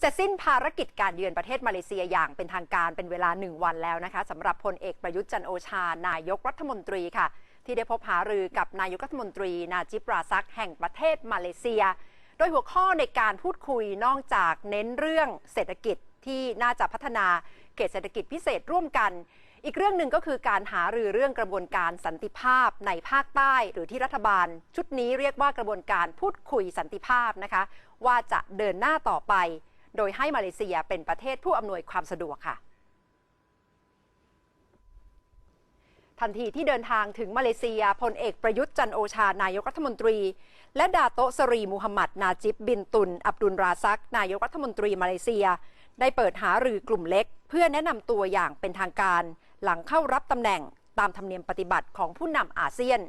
เสร็จสิ้นภารกิจการเยือนประเทศมาเลเซียอย่างเป็นทางการเป็นเวลาหนึ่งวันแล้วนะคะสำหรับพลเอกประยุทธ์จันโอชา นายกรัฐมนตรีค่ะ ที่ได้พบหารือกับนายกรัฐมนตรี นาจิปราซักแห่งประเทศมาเลเซีย โดยหัวข้อในการพูดคุยนอกจากเน้นเรื่องเศรษฐกิจที่น่าจะพัฒนาเขตเศรษฐกิจพิเศษร่วมกัน อีกเรื่องหนึ่งก็คือการหารือเรื่องกระบวนการสันติภาพในภาคใต้ หรือที่รัฐบาล ชุดนี้เรียกว่ากระบวนการพูดคุยสันติภาพนะคะ ว่าจะเดินหน้าต่อไป โดยให้มาเลเซียเป็นประเทศผู้อำนวยความสะดวกค่ะ ทันทีที่เดินทางถึงมาเลเซียพลเอกประยุทธ์จันโอชานายกรัฐมนตรี และดาโตสรีมูฮัมหมัดนาจิบบินตุน อับดุลราซัก นายกรัฐมนตรีมาเลเซีย ได้เปิดหารือกลุ่มเล็ก เพื่อแนะนำตัวอย่างเป็นทางการ หลังเข้ารับตำแหน่งตามธรรมเนียมปฏิบัติของผู้นำอาเซียน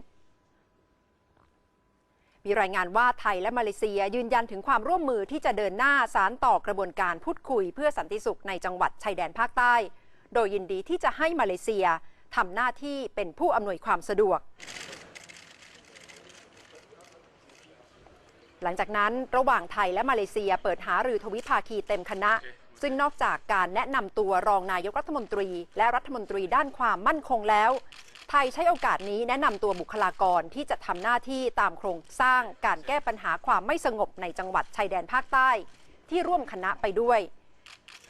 มีรายงานว่าไทยและมาเลเซียยืนยันถึงความร่วมมือที่จะเดินหน้าสารต่อกระบวนการพูดคุยเพื่อสันติสุขในจังหวัดชายแดนภาคใต้ โดยยินดีที่จะให้มาเลเซียทำหน้าที่เป็นผู้อำนวยความสะดวก หลังจากนั้นระหว่างไทยและมาเลเซียเปิดหารือทวิภาคีเต็มคณะ ซึ่งนอกจากการแนะนำตัวรองนายกรัฐมนตรี และรัฐมนตรีด้านความมั่นคงแล้ว ไทยใช้โอกาสนี้แนะนำตัวบุคลากรที่จะทำหน้าที่ตามโครงสร้างการแก้ปัญหาความไม่สงบในจังหวัดชายแดนภาคใต้ ที่ร่วมคณะไปด้วย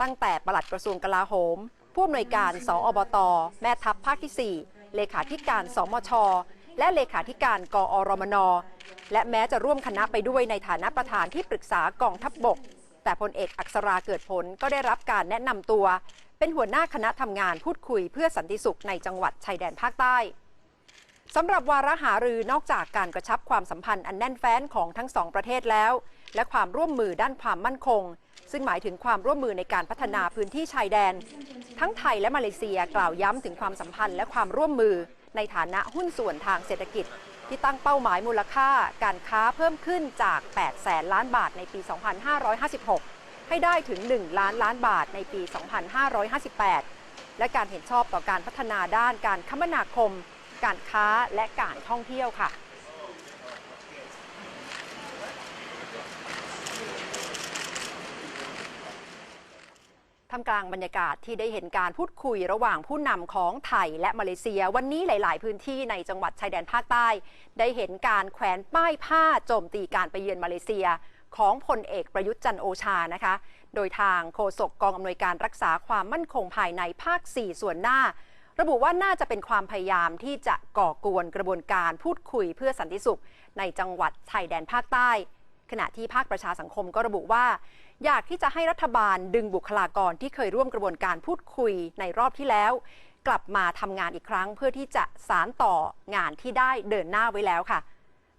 ตั้งแต่ปลัดกระทรวงกลาโหม ผู้อำนวยการสอบต แม่ทัพภาคที่ 4 เลขาธิการสมช และเลขาธิการกอรมน และแม้จะร่วมคณะไปด้วยในฐานะประธานที่ปรึกษากองทัพบบก แต่พลเอกอักษราเกิดผลก็ได้รับการแนะนำตัว เป็นหัวหน้าคณะทำงานพูดคุยเพื่อสันติสุขในจังหวัดชายแดนภาคใต้สำหรับวาระหารือนอกจากการกระชับความสัมพันธ์อันแน่นแฟ้นของทั้งสองประเทศแล้ว และความร่วมมือด้านความมั่นคง ซึ่งหมายถึงความร่วมมือในการพัฒนาพื้นที่ชายแดน ทั้งไทยและมาเลเซียกล่าวย้ำถึงความสัมพันธ์และความร่วมมือในฐานะหุ้นส่วนทางเศรษฐกิจ ที่ตั้งเป้าหมายมูลค่าการค้าเพิ่มขึ้นจาก 8 แสนล้านบาทในปี 2556 ให้ได้ถึง 1 ล้านล้านบาทในปี 2558 และการเห็นชอบต่อการพัฒนาด้านการคมนาคม การค้าและการท่องเที่ยวค่ะท่ามกลางบรรยากาศที่ได้เห็นการพูดคุยระหว่างผู้นำของไทยและมาเลเซีย วันนี้หลาย ๆ พื้นที่ในจังหวัดชายแดนภาคใต้ ได้เห็นการแขวนป้ายผ้าโจมตีการไปเยือนมาเลเซีย ของพลเอกประยุทธ์จันโอชานะคะ โดยทางโฆษกกองอำนวยการรักษาความมั่นคงภายในภาค 4 ส่วนหน้า ระบุว่าน่าจะเป็นความพยายามที่จะก่อกวนกระบวนการพูดคุยเพื่อสันติสุข ในจังหวัดชายแดนภาคใต้ ขณะที่ภาคประชาสังคมก็ระบุว่า อยากที่จะให้รัฐบาลดึงบุคลากรที่เคยร่วมกระบวนการพูดคุยในรอบที่แล้ว กลับมาทำงานอีกครั้ง เพื่อที่จะสารต่องานที่ได้เดินหน้าไว้แล้วค่ะ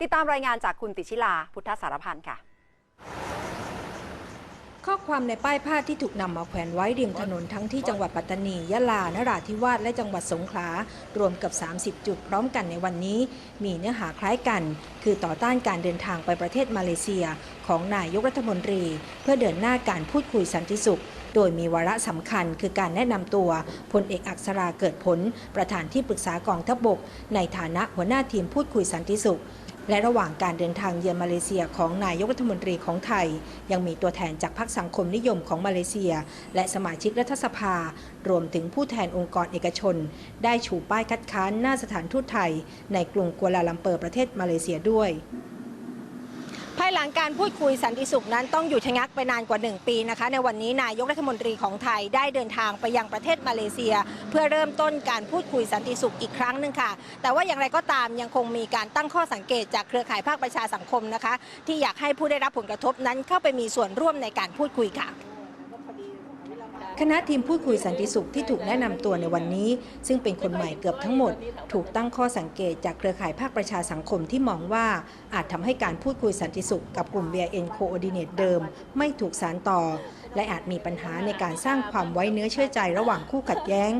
ติดตามรายงานจากคุณติชิลาพุทธสารพันธ์ค่ะ ข้อความในป้ายผ้าที่ถูกนำมาแขวนไว้ริมถนนทั้งที่จังหวัดปัตตานี ยะลา นราธิวาส และจังหวัดสงขลา รวมเกับ 30 จุดพร้อมกันในวันนี้ มีเนื้อหาคล้ายกัน คือต่อต้านการเดินทางไปประเทศมาเลเซีย ของนายกรัฐมนตรี เพื่อเดินหน้าการพูดคุยสันติสุข โดยมีวาระสำคัญคือการแนะนำตัวพลเอกอักษราเกิดผล ประธานที่ปรึกษากองทัพบกในฐานะหัวหน้าทีมพูดคุยสันติสุข และระหว่างการเดินทางเยือนมาเลเซียของนายกรัฐมนตรีของไทย ยังมีตัวแทนจากพรรคสังคมนิยมของมาเลเซีย และสมาชิกรัฐสภา รวมถึงผู้แทนองค์กรเอกชน ได้ชูป้ายคัดค้านหน้าสถานทูตไทย ในกรุงกัวลาลัมเปอร์ประเทศมาเลเซียด้วยายหลังการพูดคุยสันติสุขนั้นต้องอยู่ชะงักไปนานกว่า 1 ปีนะคะ ในวันนี้นายกรัฐมนตรีของไทยได้เดินทางไปยังประเทศมาเลเซีย เพื่อเริ่มต้นการพูดคุยสันติสุขอีกครั้งหนึ่งค่ะ แต่ว่าอย่างไรก็ตามยังคงมีการตั้งข้อสังเกตจากเครือข่ายภาคประชาสังคมนะคะ ที่อยากให้ผู้ได้รับผลกระทบนั้นเข้าไปมีส่วนร่วมในการพูดคุยค่ะ คณะทีมพูดคุยสันติสุขที่ถูกแนะนำตัวในวันนี้ ซึ่งเป็นคนใหม่เกือบทั้งหมด ถูกตั้งข้อสังเกตจากเครือข่ายภาคประชาสังคมที่มองว่า อาจทำให้การพูดคุยสันติสุขกับกลุ่ม BN Coordinate เดิม ไม่ถูกสารต่อ และอาจมีปัญหาในการสร้างความไว้เนื้อเชื่อใจระหว่างคู่ขัดแย้ง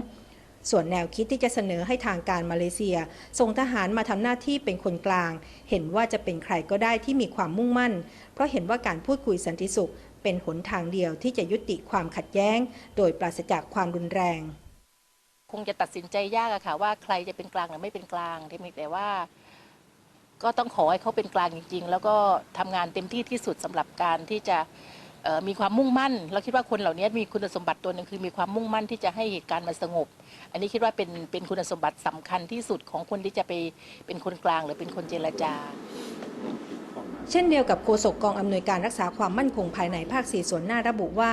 ส่วนแนวคิดที่จะเสนอให้ทางการมาเลเซีย ส่งทหารมาทำหน้าที่เป็นคนกลาง เห็นว่าจะเป็นใครก็ได้ที่มีความมุ่งมั่น เพราะเห็นว่าการพูดคุยสันติสุข เป็นหนทางเดียวที่จะยุติความขัดแย้ง โดยปราศจากความรุนแรง คงจะตัดสินใจยากอะค่ะว่าใครจะเป็นกลางหรือไม่เป็นกลางที่มีแต่ว่า ก็ต้องขอให้เขาเป็นกลางจริง ๆ แล้วก็ทำงานเต็มที่ที่สุดสำหรับการที่จะมีความมุ่งมั่น เราคิดว่าคนเหล่านี้มีคุณสมบัติตัวหนึ่งคือมีความมุ่งมั่นที่จะให้เหตุการณ์มันสงบ อันนี้คิดว่าเป็นเป็นคุณสมบัติสำคัญที่สุดของคนที่จะไปเป็นคนกลางหรือเป็นคนเจรจา เช่นเดียวกับโฆษกกองอำนวยการรักษาความมั่นคงภายในภาคสี่ส่วนหน้าระบุว่า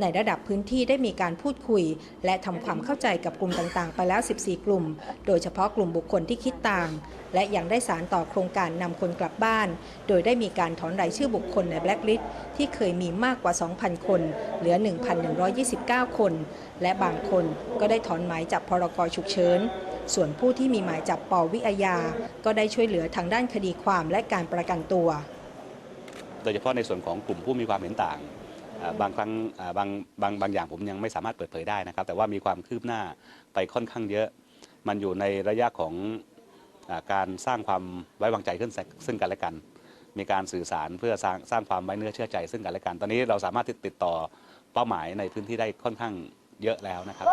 ในระดับพื้นที่ได้มีการพูดคุย และทำความเข้าใจกับกลุ่มต่างๆ ไปแล้ว 14 กลุ่ม โดยเฉพาะกลุ่มบุคคลที่คิดต่าง และยังได้สารต่อโครงการนำคนกลับบ้าน โดยได้มีการถอนรายชื่อบุคคลในแบล็คลิสต์ที่เคยมีมากกว่า 2,000 คน เหลือ 1,129 คน และบางคนก็ได้ถอนหมายจับพรกฉุกเฉินส่วนผู้ที่มีหมายจับปวิอาญา ก็ได้ช่วยเหลือทางด้านคดีความและการประกันตัว โดยเฉพาะในส่วนของกลุ่มผู้มีความเห็นต่างบางครั้งบางบางบางอย่างผมยังไม่สามารถเปิดเผยได้นะครับ แต่ว่ามีความคืบหน้าไปค่อนข้างเยอะ มันอยู่ในระยะของอการสร้างความไว้วางใจขึ้นซึ่งกันและกัน มีการสื่อสารเพื่อสร้างสร้างความไว้เนื้อเชื่อใจซึ่งกันและกัน ตอนนี้เราสามารถติดต่อเป้าหมายในพื้นที่ได้ค่อนข้างเยอะแล้วนะครับ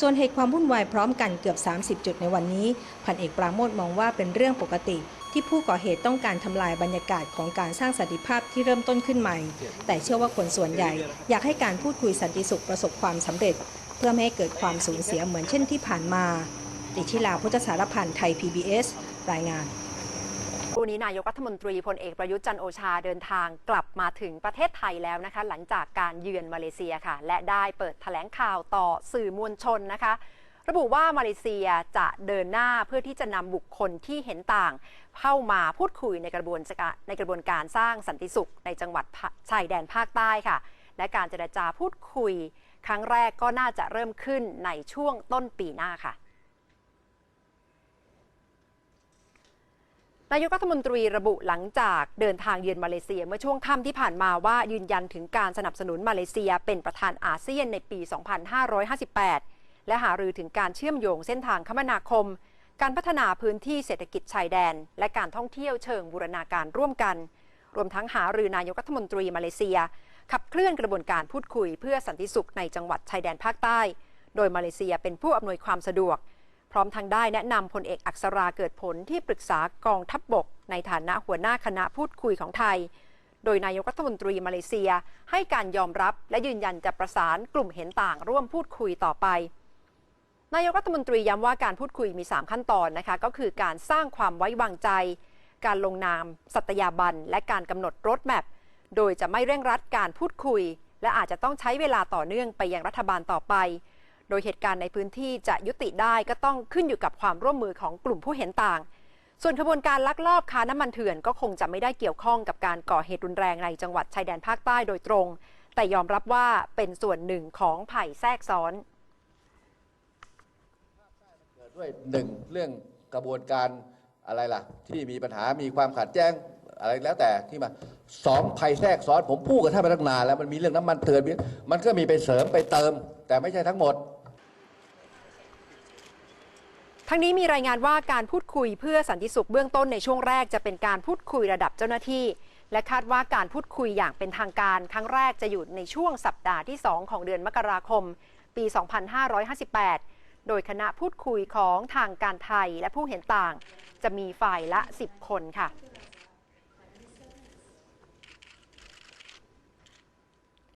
ส่วนเหตุความวุ่นวายพร้อมกันเกือบ 30 จุดในวันนี้ พันเอกปราโมทมองว่าเป็นเรื่องปกติ ที่ผู้ก่อเหตุต้องการทำลายบรรยากาศของการสร้างสันติภาพที่เริ่มต้นขึ้นใหม่ แต่เชื่อว่าคนส่วนใหญ่ อยากให้การพูดคุยสันติสุขประสบความสำเร็จ เพื่อไม่ให้เกิดความสูญเสียเหมือนเช่นที่ผ่านมาติชิลาพุทธสารพันธ์ไทย PBS รายงานวันนี้นายกรัฐมนตรีพลเอกประยุทธ์จันโอชาเดินทางกลับมาถึงประเทศไทยแล้วนะคะ หลังจากการเยือนมาเลเซียค่ะ และได้เปิดแถลงข่าวต่อสื่อมวลชนนะคะ ระบุว่ามาเลเซียจะเดินหน้าเพื่อที่จะนำบุคคลที่เห็นต่าง เข้ามาพูดคุยในกระบวนการในกระบวนการสร้างสันติสุขในจังหวัดชายแดนภาคใต้ค่ะ และการเจรจาพูดคุย ครั้งแรกก็น่าจะเริ่มขึ้นในช่วงต้นปีหน้าค่ะนายกรัฐมนตรีระบุหลังจากเดินทางเยือนมาเลเซียเมื่อช่วงค่ำที่ผ่านมาว่ายืนยันถึงการสนับสนุนมาเลเซียเป็นประธานอาเซียนในปี 2558 และหารือถึงการเชื่อมโยงเส้นทางคมนาคม การพัฒนาพื้นที่เศรษฐกิจชายแดน และการท่องเที่ยวเชิงบูรณาการร่วมกัน รวมทั้งหารือนายกรัฐมนตรีมาเลเซีย ขับเคลื่อนกระบวนการพูดคุย เพื่อสันติสุขในจังหวัดชายแดนภาคใต้ โดยมาเลเซียเป็นผู้อำนวยความสะดวก พร้อมทางได้แนะนำพลเอกอักษราเกิดผลที่ปรึกษากองทัพบบก ในฐานะหัวหน้าคณะพูดคุยของไทยโดยนายกรัฐมนตรีมาเลเซียให้การยอมรับและยืนยันจะประสานกลุ่มเห็นต่างร่วมพูดคุยต่อไป นายกรัฐมนตรีย้ำว่าการพูดคุยมี 3 ขั้นตอนนะคะ ก็คือการสร้างความไว้วางใจ การลงนาม สัตยาบัน และการกำหนดรถแมพโดยจะไม่เร่งรัดการพูดคุย และอาจจะต้องใช้เวลาต่อเนื่องไปยังรัฐบาลต่อไป โดยเหตุการณ์ในพื้นที่จะยุติได้ก็ต้องขึ้นอยู่กับความร่วมมือของกลุ่มผู้เห็นต่าง ส่วนขบวนการลักลอบค้าน้ำมันเถื่อนก็คงจะไม่ได้เกี่ยวข้องกับการก่อเหตุรุนแรงในจังหวัดชายแดนภาคใต้โดยตรง แต่ยอมรับว่าเป็นส่วนหนึ่งของไผ่แทรกซ้อน ด้วยหนึ่งเรื่องกระบวนการอะไรล่ะ ที่มีปัญหามีความขัดแย้งอะไรแล้วแต่ที่มาสองภัยแทรกซ้อนผมพูดกับท่านมาตั้งนานแล้วมันมีเรื่องน้ำมันเถื่อนมีมันก็มีไปเสริมไปเติม แต่ไม่ใช่ทั้งหมดทั้งนี้มีรายงานว่าการพูดคุยเพื่อสันติสุขเบื้องต้นในช่วงแรกจะเป็นการพูดคุยระดับเจ้าหน้าที่ และคาดว่าการพูดคุยอย่างเป็นทางการครั้งแรกจะอยู่ในช่วงสัปดาห์ที่ 2 ของเดือนมกราคม ปี 2558 โดยคณะพูดคุยของทางการไทยและผู้เห็นต่าง จะมีฝ่ายละ 10 คนค่ะ